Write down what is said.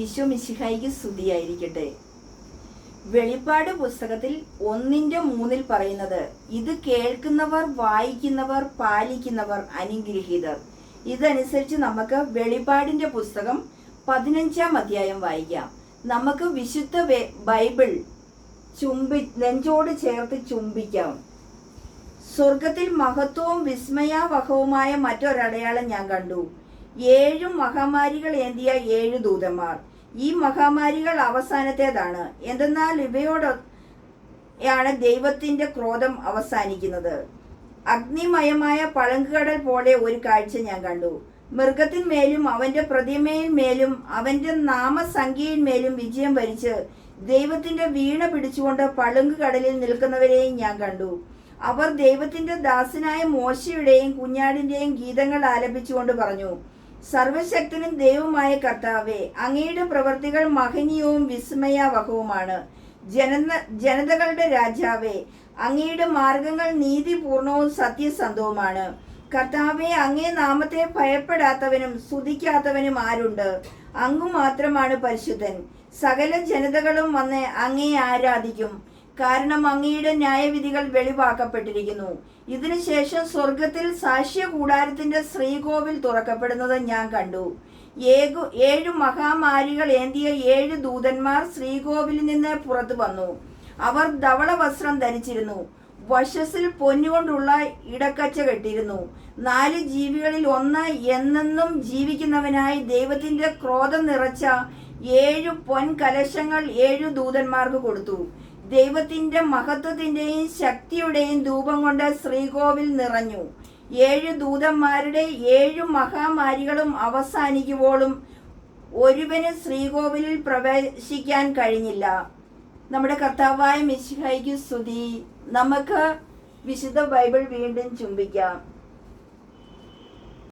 ഈശോ മിശിഹായിക്ക് സ്തുതിയായിരിക്കട്ടെ. വെളിപ്പാട് പുസ്തകത്തിൽ ഒന്നിന്റെ മൂന്നിൽ പറയുന്നത് ഇത് കേൾക്കുന്നവർ വായിക്കുന്നവർ പാലിക്കുന്നവർ അനുഗ്രഹീതർ. ഇതനുസരിച്ച് നമുക്ക് വെളിപാടിന്റെ പുസ്തകം പതിനഞ്ചാം അധ്യായം വായിക്കാം. നമുക്ക് വിശുദ്ധ ബൈബിൾ ചുംബി നെഞ്ചോട് ചേർത്ത് ചുംബിക്കാം. സ്വർഗത്തിൽ മഹത്വവും വിസ്മയാവഹവുമായ മറ്റൊരടയാളം ഞാൻ കണ്ടു. ഏഴു മഹാമാരികൾ ഏന്തിയ ഏഴ് ദൂതന്മാർ. ഈ മഹാമാരികൾ അവസാനത്തേതാണ്. എന്തെന്നാൽ ഇവയോട് യാണ് ദൈവത്തിന്റെ ക്രോധം അവസാനിക്കുന്നത്. അഗ്നിമയമായ പളങ്കുകടൽ പോലെ ഒരു കാഴ്ച ഞാൻ കണ്ടു. മൃഗത്തിന്മേലും അവന്റെ പ്രതിമയിന്മേലും അവന്റെ നാമസംഖ്യയിന്മേലും വിജയം വരിച്ച് ദൈവത്തിന്റെ വീണ പിടിച്ചുകൊണ്ട് പളുങ്ക് കടലിൽ നിൽക്കുന്നവരെയും ഞാൻ കണ്ടു. അവർ ദൈവത്തിന്റെ ദാസനായ മോശയുടെയും കുഞ്ഞാടിന്റെയും ഗീതങ്ങൾ ആലപിച്ചുകൊണ്ട് പറഞ്ഞു സർവശക്തനും ദൈവമായ കർത്താവെ അങ്ങയുടെ പ്രവർത്തികൾ മഹനീയവും വിസ്മയാവഹവുമാണ്. ജനത ജനതകളുടെ രാജാവേ അങ്ങയുടെ മാർഗങ്ങൾ നീതിപൂർണവും സത്യസന്ധവുമാണ്. കർത്താവെ അങ്ങേ നാമത്തെ ഭയപ്പെടാത്തവനും സ്തുതിക്കാത്തവനും ആരുണ്ട്? അങ്ങു മാത്രമാണ് പരിശുദ്ധൻ. സകല ജനതകളും വന്ന് അങ്ങേ ആരാധിക്കും. കാരണം അങ്ങയുടെ ന്യായവിധികൾ വെളിവാക്കപ്പെട്ടിരിക്കുന്നു. ഇതിനുശേഷം സ്വർഗത്തിൽ സാക്ഷ്യ കൂടാരത്തിന്റെ ശ്രീകോവിൽ തുറക്കപ്പെടുന്നത് ഞാൻ കണ്ടു. ഏകു ഏഴു മഹാമാരികൾ ഏന്തിയ ഏഴ് ദൂതന്മാർ ശ്രീകോവിലിൽ നിന്ന് പുറത്തു വന്നു. അവർ ധവള വസ്ത്രം ധരിച്ചിരുന്നു. വശസിൽ പൊന്നുകൊണ്ടുള്ള ഇടക്കച്ച കെട്ടിയിരുന്നു നാല് ജീവികളിൽ ഒന്ന് എന്നെന്നും ജീവിക്കുന്നവനായി ദൈവത്തിന്റെ ക്രോധം നിറച്ച ഏഴു പൊൻ കലശങ്ങൾ ഏഴു ദൂതന്മാർക്ക് കൊടുത്തു. ദൈവത്തിന്റെ മഹത്വത്തിന്റെയും ശക്തിയുടെയും ധൂപം കൊണ്ട് ശ്രീകോവിൽ നിറഞ്ഞു. ഏഴ് ദൂതന്മാരുടെ ഏഴ് മഹാമാരികളും അവസാനിക്കുമ്പോഴും ഒരുവന് ശ്രീകോവിലിൽ പ്രവേശിക്കാൻ കഴിഞ്ഞില്ല. നമ്മുടെ കർത്താവായ മിശിഹയ്ക്ക് സ്തുതി. നമുക്ക് വിശുദ്ധ ബൈബിൾ വീണ്ടും ചുംബിക്കാം.